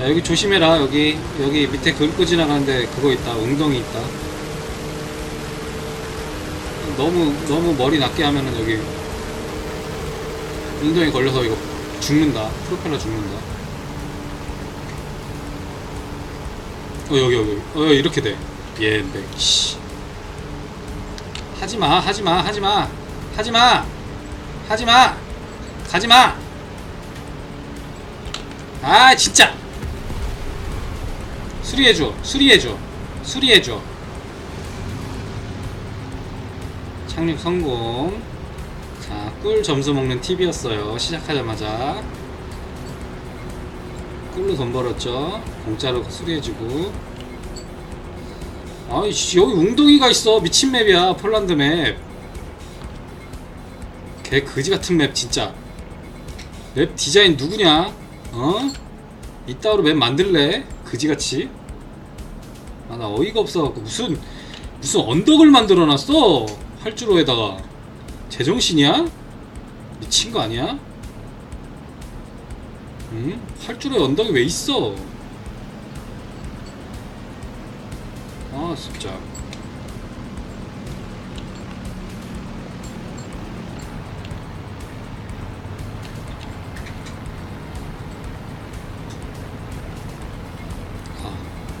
야, 여기 조심해라. 여기 여기 밑에 긁고 지나가는데 그거 있다. 웅덩이 있다. 너무 너무 머리 낮게 하면은 여기 웅덩이 걸려서 이거 죽는다. 프로펠러 죽는다. 어 여기 여기. 어 이렇게 돼. 얘인데 씨. 하지마 하지마 하지마. 하지마. 하지마. 가지마. 아 진짜 수리해줘 수리해줘 수리해줘. 착륙 성공. 자 꿀 점수 먹는 팁이었어요. 시작하자마자. 꿀로 돈 벌었죠. 공짜로 수리해주고. 아이씨 여기 웅덩이가 있어. 미친 맵이야 폴란드 맵. 개 그지 같은 맵 진짜. 맵 디자인 누구냐? 어? 이따위로 맵 만들래? 그지같이 아 나 어이가 없어갖고 무슨 무슨 언덕을 만들어놨어 활주로에다가 제정신이야? 미친 거 아니야? 응? 활주로에 언덕이 왜 있어? 아 진짜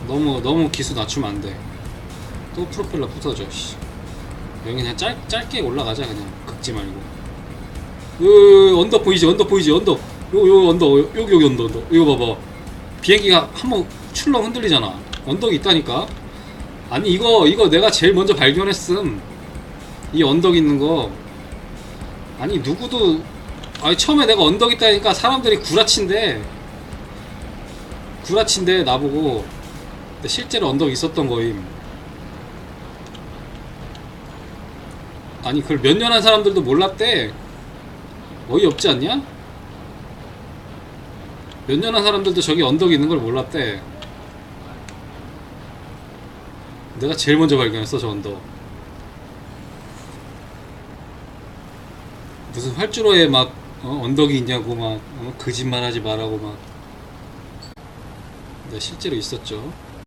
너무 너무 기수 낮추면 안 돼. 또 프로펠러 부서져. 씨. 여기 그냥 짧, 짧게 올라가자 그냥 긁지 말고. 으 언덕 보이지 언덕 보이지 언덕. 요요 언덕 여기 여기 언덕 언덕. 이거 봐봐. 비행기가 한번 출렁 흔들리잖아. 언덕이 있다니까. 아니 이거 이거 내가 제일 먼저 발견했음. 이 언덕 있는 거. 아니 누구도 아니 처음에 내가 언덕 있다니까 사람들이 구라친대. 구라친대 나보고. 근데 실제로 언덕 있었던 거임. 아니 그걸 몇 년 한 사람들도 몰랐대. 어이없지 않냐? 몇 년 한 사람들도 저기 언덕이 있는 걸 몰랐대. 내가 제일 먼저 발견했어 저 언덕. 무슨 활주로에 막 어, 언덕이 있냐고 막 어, 거짓말하지 말라고 막. 근데 실제로 있었죠.